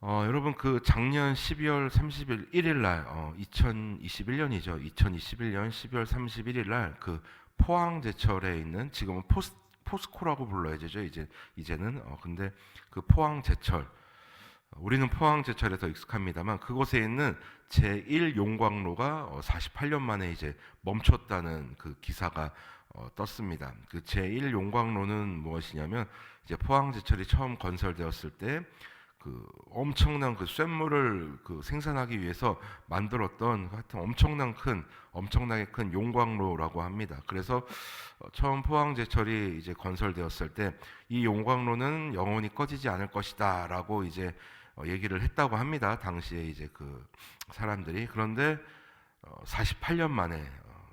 어, 여러분 그 작년 12월 30일 1일 날 어, 2021년이죠. 2021년 12월 31일 날 그 포항 제철에 있는 지금은 포스 포스코라고 불러야 되죠. 이제 이제는 어, 근데 그 포항 제철 어, 우리는 포항 제철에 더 익숙합니다만 그곳에 있는 제1 용광로가 어, 48년 만에 이제 멈췄다는 그 기사가 어, 떴습니다. 그 제1 용광로는 무엇이냐면 이제 포항 제철이 처음 건설되었을 때 그 엄청난 그 쇳물을 그 생산하기 위해서 만들었던 하여튼 엄청난 큰 엄청나게 큰 용광로라고 합니다. 그래서 어, 처음 포항 제철이 이제 건설되었을 때 이 용광로는 영원히 꺼지지 않을 것이다라고 이제 어, 얘기를 했다고 합니다. 당시에 이제 그 사람들이 그런데 어, 48년 만에 어,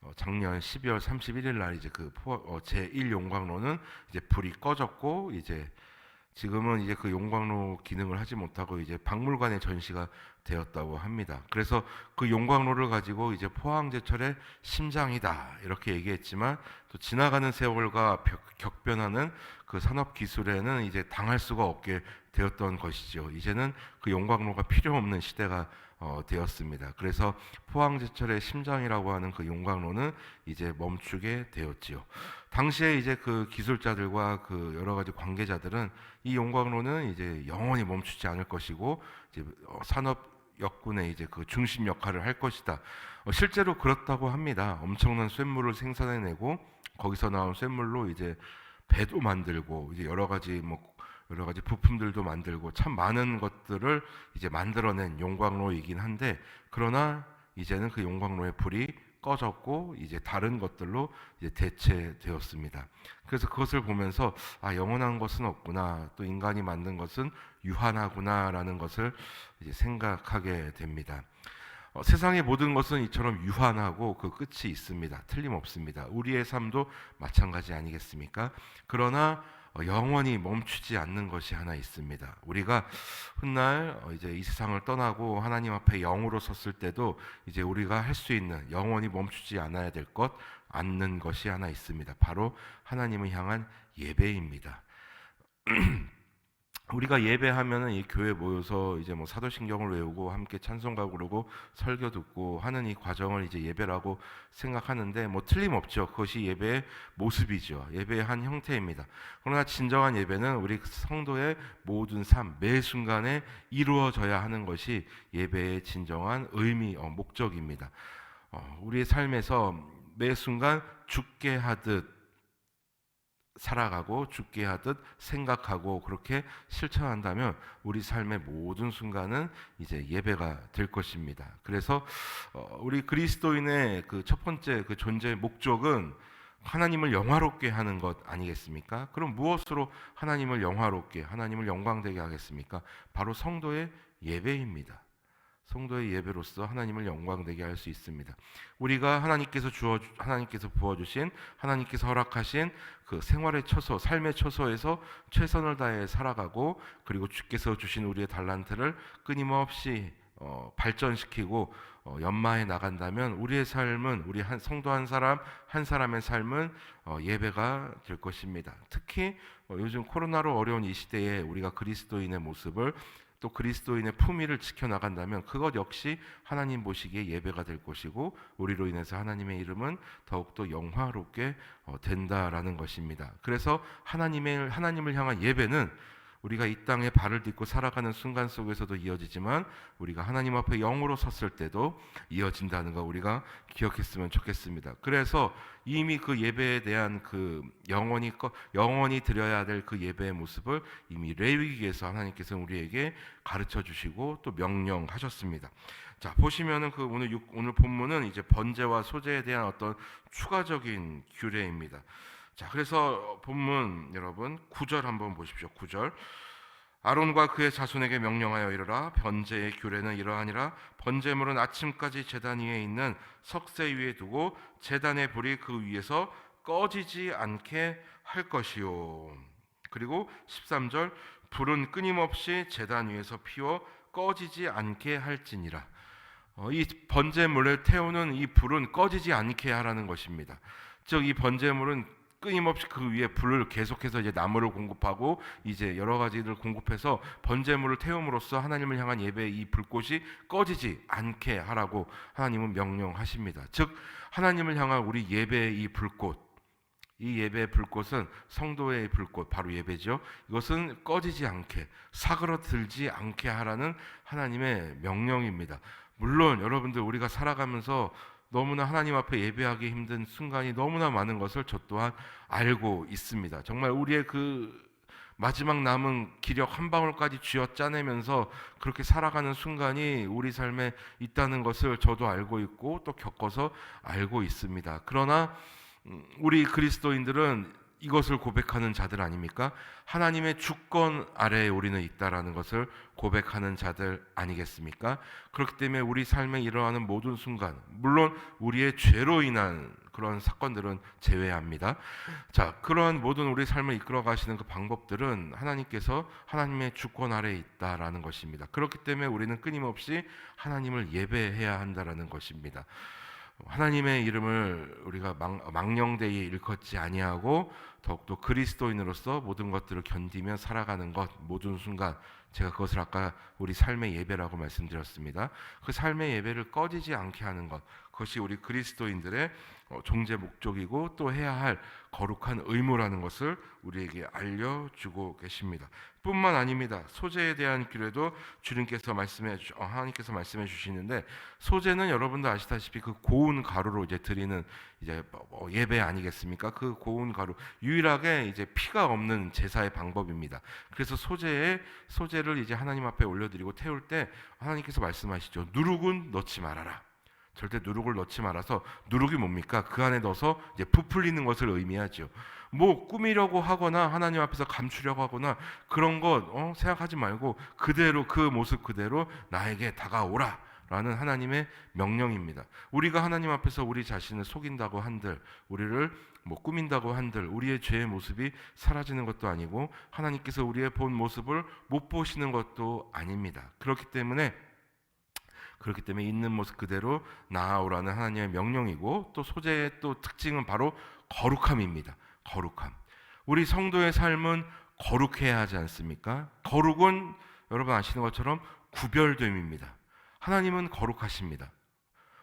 어, 작년 12월 31일 날 이제 그 포, 어, 제1 용광로는 이제 불이 꺼졌고 이제 지금은 이제 그 용광로 기능을 하지 못하고 이제 박물관에 전시가 되었다고 합니다. 그래서 그 용광로를 가지고 이제 포항제철의 심장이다 이렇게 얘기했지만 또 지나가는 세월과 벽- 격변하는 그 산업 기술에는 이제 당할 수가 없게 되었던 것이죠. 이제는 그 용광로가 필요 없는 시대가 어, 되었습니다. 그래서 포항제철의 심장이라고 하는 그 용광로는 이제 멈추게 되었지요. 당시에 이제 그 기술자들과 그 여러 가지 관계자들은 이 용광로는 이제 영원히 멈추지 않을 것이고 이제 어, 산업 역군의 이제 그 중심 역할을 할 것이다. 어, 실제로 그렇다고 합니다. 엄청난 쇳물을 생산해내고 거기서 나온 쇳물로 이제 배도 만들고 이제 여러 가지 뭐 여러 가지 부품들도 만들고 참 많은 것들을 이제 만들어낸 용광로이긴 한데 그러나 이제는 그 용광로의 불이 꺼졌고 이제 다른 것들로 이제 대체되었습니다. 그래서 그것을 보면서 아 영원한 것은 없구나 또 인간이 만든 것은 유한하구나라는 것을 이제 생각하게 됩니다. 어, 세상의 모든 것은 이처럼 유한하고 그 끝이 있습니다. 틀림없습니다. 우리의 삶도 마찬가지 아니겠습니까? 그러나 어, 영원히 멈추지 않는 것이 하나 있습니다. 우리가 훗날 어, 이제 이 세상을 떠나고 하나님 앞에 영으로 섰을 때도 이제 우리가 할 수 있는 영원히 멈추지 않아야 될 것, 않는 것이 하나 있습니다. 바로 하나님을 향한 예배입니다. 우리가 예배하면은 이 교회 모여서 이제 뭐 사도신경을 외우고 함께 찬송가 부르고 설교 듣고 하는 이 과정을 이제 예배라고 생각하는데 뭐 틀림없죠. 그것이 예배의 모습이죠. 예배의 한 형태입니다. 그러나 진정한 예배는 우리 성도의 모든 삶, 매 순간에 이루어져야 하는 것이 예배의 진정한 의미, 어, 목적입니다. 어, 우리의 삶에서 매 순간 죽게 하듯 살아가고 죽게 하듯 생각하고 그렇게 실천한다면 우리 삶의 모든 순간은 이제 예배가 될 것입니다. 그래서 어, 우리 그리스도인의 그 첫 번째 그 존재의 목적은 하나님을 영화롭게 하는 것 아니겠습니까? 그럼 무엇으로 하나님을 영화롭게, 하나님을 영광되게 하겠습니까? 바로 성도의 예배입니다. 성도의 예배로서 하나님을 영광되게 할 수 있습니다. 우리가 하나님께서 주어 하나님께서 부어 주신 하나님께서 허락하신 그 생활의 처소, 삶의 처소에서 최선을 다해 살아가고 그리고 주께서 주신 우리의 달란트를 끊임없이 어, 발전시키고 어, 연마해 나간다면 우리의 삶은 우리 한 성도 한 사람 한 사람의 삶은 어, 예배가 될 것입니다. 특히 어, 요즘 코로나로 어려운 이 시대에 우리가 그리스도인의 모습을 또 그리스도인의 품위를 지켜 나간다면 그것 역시 하나님 보시기에 예배가 될 것이고 우리로 인해서 하나님의 이름은 더욱더 영화롭게 어, 된다라는 것입니다. 그래서 하나님의 하나님을 향한 예배는 우리가 이 땅에 발을 딛고 살아가는 순간 속에서도 이어지지만 우리가 하나님 앞에 영으로 섰을 때도 이어진다는 거 우리가 기억했으면 좋겠습니다. 그래서 이미 그 예배에 대한 그 영원히 꺼- 영원히 드려야 될 그 예배의 모습을 이미 레위기에서 하나님께서 우리에게 가르쳐 주시고 또 명령하셨습니다. 자 보시면은 그 오늘 육- 오늘 본문은 이제 번제와 소제에 대한 어떤 추가적인 규례입니다. 자, 그래서 본문 여러분 9절 한번 보십시오. 9절. 아론과 그의 자손에게 명령하여 이르라 번제의 규례는 이러하니라 번제물은 아침까지 제단 위에 있는 석쇠 위에 두고 제단의 불이 그 위에서 꺼지지 않게 할 것이요. 그리고 13절 불은 끊임없이 제단 위에서 피워 꺼지지 않게 할지니라. 어, 이 번제물을 태우는 이 불은 꺼지지 않게 하라는 것입니다. 즉 이 번제물은 끊임없이 그 위에 불을 계속해서 이제 나무를 공급하고 이제 여러 가지를 공급해서 번제물을 태움으로써 하나님을 향한 예배의 이 불꽃이 꺼지지 않게 하라고 하나님은 명령하십니다. 즉 하나님을 향한 우리 예배의 이 불꽃 이 예배의 불꽃은 성도의 불꽃 바로 예배죠. 이것은 꺼지지 않게 사그러들지 않게 하라는 하나님의 명령입니다. 물론 여러분들 우리가 살아가면서 너무나 하나님 앞에 예배하기 힘든 순간이 너무나 많은 것을 저 또한 알고 있습니다. 정말 우리의 그 마지막 남은 기력 한 방울까지 쥐어 짜내면서 그렇게 살아가는 순간이 우리 삶에 있다는 것을 저도 알고 있고 또 겪어서 알고 있습니다. 그러나 음, 우리 그리스도인들은 이것을 고백하는 자들 아닙니까? 하나님의 주권 아래에 우리는 있다라는 것을 고백하는 자들 아니겠습니까? 그렇기 때문에 우리 삶에 일어나는 모든 순간, 물론 우리의 죄로 인한 그런 사건들은 제외합니다. 자, 그러한 모든 우리 삶을 이끌어 가시는 그 방법들은 하나님께서 하나님의 주권 아래에 있다라는 것입니다. 그렇기 때문에 우리는 끊임없이 하나님을 예배해야 한다라는 것입니다. 하나님의 이름을 우리가 망, 망령되이 일컫지 아니하고 더욱더 그리스도인으로서 모든 것들을 견디며 살아가는 것 모든 순간 제가 그것을 아까 우리 삶의 예배라고 말씀드렸습니다. 그 삶의 예배를 꺼지지 않게 하는 것 그것이 우리 그리스도인들의 어, 종제 목적이고 또 해야 할 거룩한 의무라는 것을 우리에게 알려주고 계십니다. 뿐만 아닙니다. 소재에 대한 규례도 주님께서 말씀해 주, 어, 하나님께서 말씀해 주시는데 소재는 여러분도 아시다시피 그 고운 가루로 이제 드리는 이제 뭐- 뭐 예배 아니겠습니까? 그 고운 가루 유일하게 이제 피가 없는 제사의 방법입니다. 그래서 소재에 소재를 이제 하나님 앞에 올려드리고 태울 때 하나님께서 말씀하시죠. 누룩은 넣지 말아라. 절대 누룩을 넣지 말아서 누룩이 뭡니까? 그 안에 넣어서 이제 부풀리는 것을 의미하죠. 뭐 꾸미려고 하거나 하나님 앞에서 감추려고 하거나 그런 것 어, 생각하지 말고 그대로 그 모습 그대로 나에게 다가오라. 라는 하나님의 명령입니다. 우리가 하나님 앞에서 우리 자신을 속인다고 한들, 우리를 뭐 꾸민다고 한들, 우리의 죄의 모습이 사라지는 것도 아니고, 하나님께서 우리의 본 모습을 못 보시는 것도 아닙니다. 그렇기 때문에 그렇기 때문에 있는 모습 그대로 나아오라는 하나님의 명령이고 또 소재의 또 특징은 바로 거룩함입니다. 거룩함. 우리 성도의 삶은 거룩해야 하지 않습니까? 거룩은 여러분 아시는 것처럼 구별됨입니다. 하나님은 거룩하십니다.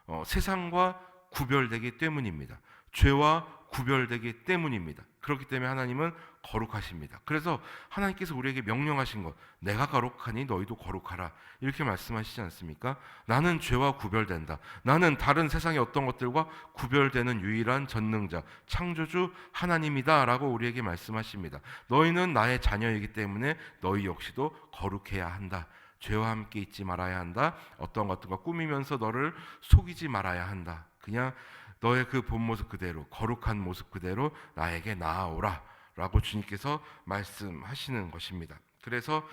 어, 세상과 구별되기 때문입니다. 죄와 구별되기 때문입니다. 그렇기 때문에 하나님은 거룩하십니다. 그래서 하나님께서 우리에게 명령하신 것, 내가 거룩하니 너희도 거룩하라. 이렇게 말씀하시지 않습니까? 나는 죄와 구별된다. 나는 다른 세상의 어떤 것들과 구별되는 유일한 전능자, 창조주 하나님이다. 라고 우리에게 말씀하십니다. 너희는 나의 자녀이기 때문에 너희 역시도 거룩해야 한다. 죄와 함께 있지 말아야 한다. 어떤 것들과 꾸미면서 너를 속이지 말아야 한다. 그냥 너의 그 본 모습 그대로 거룩한 모습 그대로 나에게 나아오라 라고 주님께서 말씀하시는 것입니다. 그래서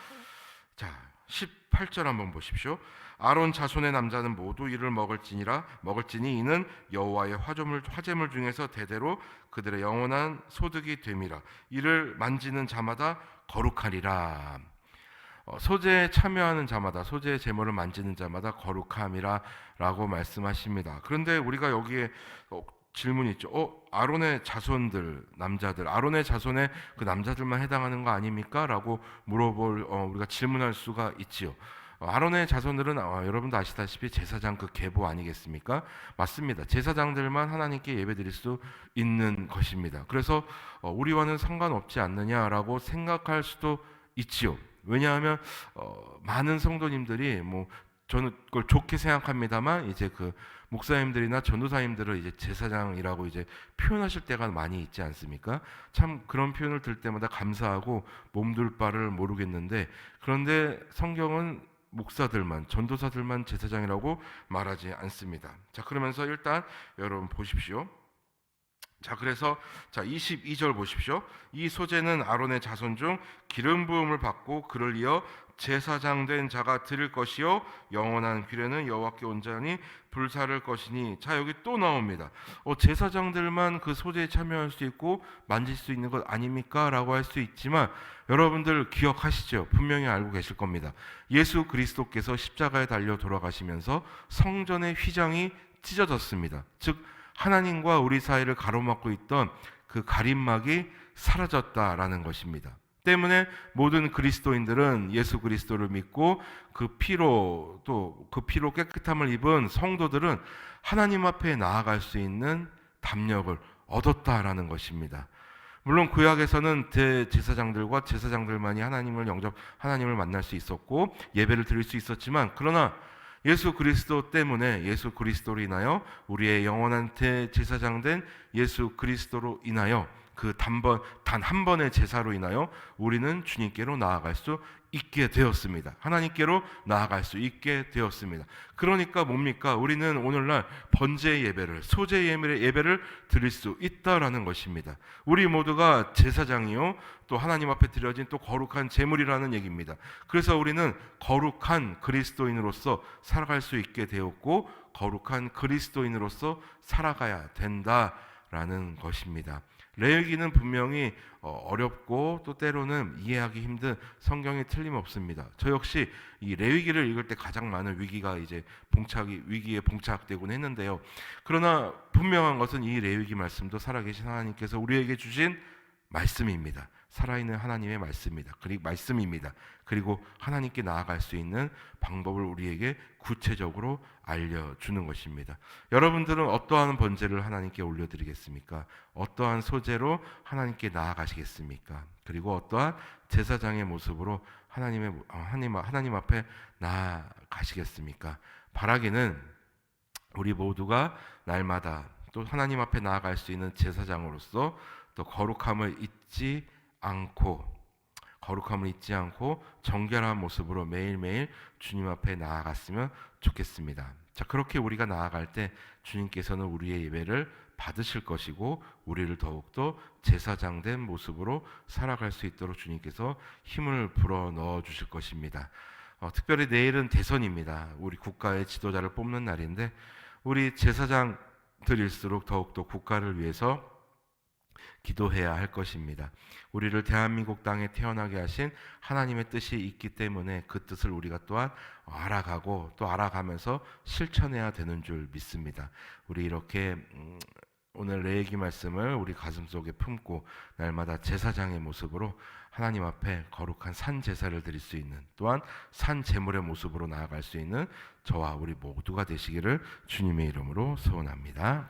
자 18절 한번 보십시오. 아론 자손의 남자는 모두 이를 먹을지니라 먹을지니 이는 여호와의 화조물 화제물 중에서 대대로 그들의 영원한 소득이 됨이라 이를 만지는 자마다 거룩하리라. 어, 소재에 참여하는 자마다 소재의 제물을 만지는 자마다 거룩함이라라고 말씀하십니다. 그런데 우리가 여기에 어, 질문이 있죠. 어, 아론의 자손들 남자들 아론의 자손에 그 남자들만 해당하는 거 아닙니까?라고 물어볼 어, 우리가 질문할 수가 있지요. 어, 아론의 자손들은 어, 여러분도 아시다시피 제사장 그 계보 아니겠습니까? 맞습니다. 제사장들만 하나님께 예배드릴 수 있는 것입니다. 그래서 어, 우리와는 상관없지 않느냐라고 생각할 수도 있지요. 왜냐하면 어, 많은 성도님들이 뭐 저는 그걸 좋게 생각합니다만 이제 그 목사님들이나 전도사님들을 이제 제사장이라고 이제 표현하실 때가 많이 있지 않습니까? 참 그런 표현을 들 때마다 감사하고 몸둘 바를 모르겠는데 그런데 성경은 목사들만 전도사들만 제사장이라고 말하지 않습니다. 자 그러면서 일단 여러분 보십시오. 자 그래서 자 22절 보십시오. 이 소재는 아론의 자손 중 기름 부음을 받고 그를 이어 제사장 된 자가 드릴 것이요 영원한 규례는 여호와께 온전히 불사를 것이니 자 여기 또 나옵니다. 어, 제사장들만 그 소재에 참여할 수 있고 만질 수 있는 것 아닙니까?라고 할 수 있지만 여러분들 기억하시죠? 분명히 알고 계실 겁니다. 예수 그리스도께서 십자가에 달려 돌아가시면서 성전의 휘장이 찢어졌습니다. 즉 하나님과 우리 사이를 가로막고 있던 그 가림막이 사라졌다라는 것입니다. 때문에 모든 그리스도인들은 예수 그리스도를 믿고 그 피로 또 그 피로 깨끗함을 입은 성도들은 하나님 앞에 나아갈 수 있는 담력을 얻었다라는 것입니다. 물론 구약에서는 대제사장들과 제사장들만이 하나님을 영접 하나님을 만날 수 있었고 예배를 드릴 수 있었지만 그러나 예수 그리스도 때문에 예수 그리스도로 인하여 우리의 영원한 대제사장 된 예수 그리스도로 인하여 그 단번 단 한 번의 제사로 인하여 우리는 주님께로 나아갈 수 있게 되었습니다. 하나님께로 나아갈 수 있게 되었습니다. 그러니까 뭡니까? 우리는 오늘날 번제 예배를 소제 예배를 드릴 수 있다라는 것입니다. 우리 모두가 제사장이요 또 하나님 앞에 드려진 또 거룩한 제물이라는 얘기입니다. 그래서 우리는 거룩한 그리스도인으로서 살아갈 수 있게 되었고 거룩한 그리스도인으로서 살아가야 된다라는 것입니다. 레위기는 분명히 어, 어렵고 또 때로는 이해하기 힘든 성경이 틀림없습니다. 저 역시 이 레위기를 읽을 때 가장 많은 위기가 이제 봉착이 위기에 봉착되곤 했는데요. 그러나 분명한 것은 이 레위기 말씀도 살아계신 하나님께서 우리에게 주신 말씀입니다. 살아있는 하나님의 말씀입니다. 그리고 말씀입니다. 그리고 하나님께 나아갈 수 있는 방법을 우리에게 구체적으로 알려주는 것입니다. 여러분들은 어떠한 번제를 하나님께 올려드리겠습니까? 어떠한 소재로 하나님께 나아가시겠습니까? 그리고 어떠한 제사장의 모습으로 하나님의 하나님 하나님 앞에 나아가시겠습니까? 바라기는 우리 모두가 날마다 또 하나님 앞에 나아갈 수 있는 제사장으로서 또 거룩함을 잊지 않고 거룩함을 잊지 않고 정결한 모습으로 매일매일 주님 앞에 나아갔으면 좋겠습니다. 자, 그렇게 우리가 나아갈 때 주님께서는 우리의 예배를 받으실 것이고 우리를 더욱더 제사장된 모습으로 살아갈 수 있도록 주님께서 힘을 불어 넣어 주실 것입니다. 어, 특별히 내일은 대선입니다. 우리 국가의 지도자를 뽑는 날인데 우리 제사장들일수록 더욱더 국가를 위해서 기도해야 할 것입니다. 우리를 대한민국 땅에 태어나게 하신 하나님의 뜻이 있기 때문에 그 뜻을 우리가 또한 알아가고 또 알아가면서 실천해야 되는 줄 믿습니다. 우리 이렇게 음, 오늘 내 얘기 말씀을 우리 가슴 속에 품고 날마다 제사장의 모습으로 하나님 앞에 거룩한 산 제사를 드릴 수 있는 또한 산 제물의 모습으로 나아갈 수 있는 저와 우리 모두가 되시기를 주님의 이름으로 소원합니다.